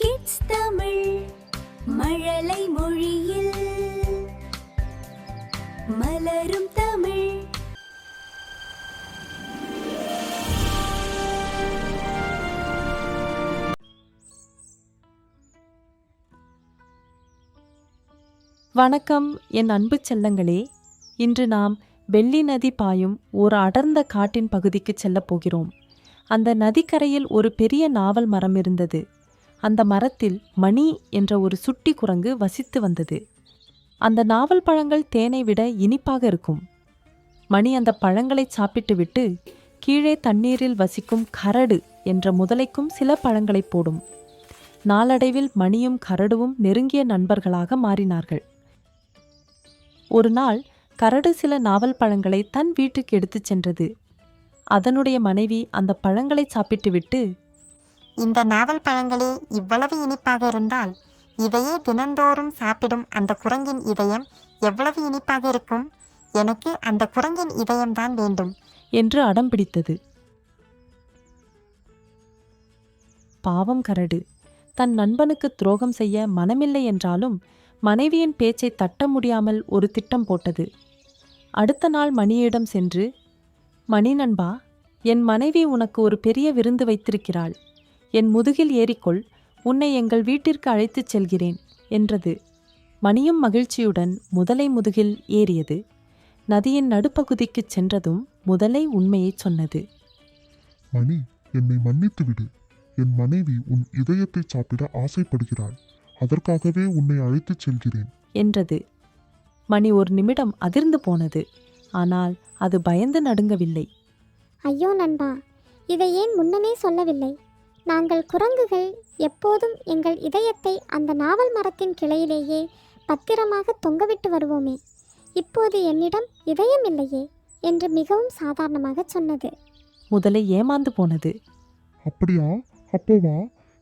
Kids Tamil மழலை மொழியில். மலரும் தமிழ். வணக்கம் என் அன்பு செல்லங்களே. இன்று நாம் வெள்ளி நதி பாயும் ஒரு அடர்ந்த காட்டின் பகுதிக்கு செல்லப் போகிறோம். அந்த நதிக்கரையில் ஒரு பெரிய நாவல் மரம் இருந்தது. அந்த மரத்தில் மணி என்ற ஒரு சுட்டி குரங்கு வசித்து வந்தது. அந்த நாவல் பழங்கள் தேனை விட இனிப்பாக இருக்கும். மணி அந்த பழங்களை சாப்பிட்டுவிட்டு கீழே தண்ணீரில் வசிக்கும் கரடு என்ற முதலைக்கும் சில பழங்களை போடும். நாளடைவில் மணியும் கரடுவும் நெருங்கிய நண்பர்களாக மாறினார்கள். ஒரு நாள் கரடு சில நாவல் பழங்களை தன் வீட்டுக்கு எடுத்துச் சென்றது. அதனுடைய மனைவி அந்த பழங்களை சாப்பிட்டுவிட்டு இந்த நாவல் பழங்களே இவ்வளவு இனிப்பாக இருந்தால் இதையே தினந்தோறும் சாப்பிடும் அந்த குரங்கின் இதயம் எவ்வளவு இனிப்பாக இருக்கும்? எனக்கு அந்த குரங்கின் இதயம்தான் வேண்டும். என்று அடம் பிடித்தது. பாவம் கரடு. தன் நண்பனுக்கு துரோகம் செய்ய மனமில்லை என்றாலும் மனைவியின் பேச்சை தட்ட முடியாமல் ஒரு திட்டம் போட்டது. அடுத்த நாள் மணியிடம் சென்று மணி நண்பா என் மனைவி உனக்கு ஒரு பெரிய விருந்து வைத்திருக்கிறாள். என் முதுகில் ஏறிக்கொள் உன்னை எங்கள் வீட்டிற்கு அழைத்துச் செல்கிறேன் என்றது. மணியும் மகிழ்ச்சியுடன் முதலை முதுகில் ஏறியது. நதியின் நடுப்பகுதிக்குச் சென்றதும் முதலை உண்மையைச் சொன்னது. மணி என்னை மன்னித்து விடு. என் மனைவி உன் இதயத்தை சாப்பிட ஆசைப்படுகிறாள். அதற்காகவே உன்னை அழைத்துச் செல்கிறேன். என்றது. மணி ஒரு நிமிடம் அதிர்ந்து போனது. ஆனால் அது பயந்து நடுங்கவில்லை. ஐயோ நண்பா இதை ஏன் முன்னமே சொல்லவில்லை? நாங்கள் குரங்குகள் எப்போதும் எங்கள் இதயத்தை அந்த நாவல் மரத்தின் கிளையிலேயே பத்திரமாக தொங்கவிட்டு வருவோமே. இப்போது என்னிடம் இதயம் இல்லையே என்று மிகவும் சாதாரணமாக சொன்னது. முதலை ஏமாந்து போனது. அப்படியா? அப்போ வா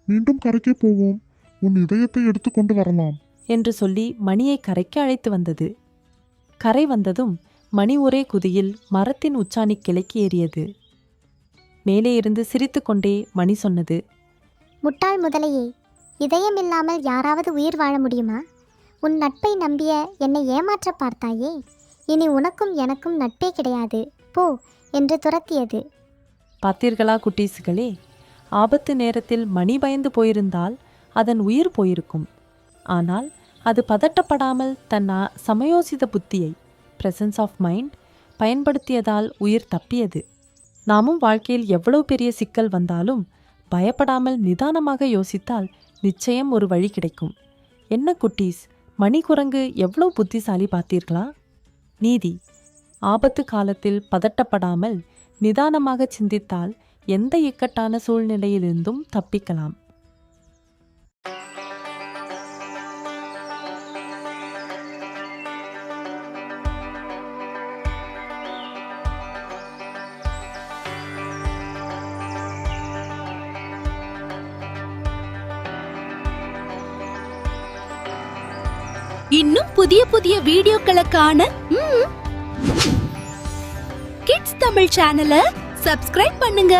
மீண்டும் கரைக்கே போவோம். உன் இதயத்தை எடுத்துக்கொண்டு வரலாம். என்று சொல்லி மணியை கரைக்கு அழைத்து வந்தது. கரை வந்ததும் மணி ஒரே குதியில் மரத்தின் உச்சாணி கிளைக்கு ஏறியது. மேலே இருந்து சிரித்துக்கொண்டே மணி சொன்னது முட்டாள் முதலையே இதயம் இல்லாமல் யாராவது உயிர் வாழ முடியுமா? உன் நட்பை நம்பிய என்னை ஏமாற்ற பார்த்தாயே இனி உனக்கும் எனக்கும் நட்பே கிடையாது போ என்று துரத்தியது. பார்த்தீர்களா குட்டீஸுகளே ஆபத்து நேரத்தில் மணி பயந்து போயிருந்தால் அதன் உயிர் போயிருக்கும். ஆனால் அது பதட்டப்படாமல் தன் சமயோசித புத்தியை பிரசன்ஸ் ஆஃப் மைண்ட் பயன்படுத்தியதால் உயிர் தப்பியது. நாமும் வாழ்க்கையில் எவ்வளவு பெரிய சிக்கல் வந்தாலும் பயப்படாமல் நிதானமாக யோசித்தால் நிச்சயம் ஒரு வழி கிடைக்கும். என்ன குட்டீஸ் மணிக்குரங்கு எவ்வளவு புத்திசாலி பார்த்தீர்களா? நீதி. ஆபத்து காலத்தில் பதட்டப்படாமல் நிதானமாக சிந்தித்தால் எந்த இக்கட்டான சூழ்நிலையிலிருந்தும் தப்பிக்கலாம். இன்னும் புதிய புதிய வீடியோக்களை காண ம், கிட்ஸ் தமிழ் சேனலை சப்ஸ்கிரைப் பண்ணுங்க.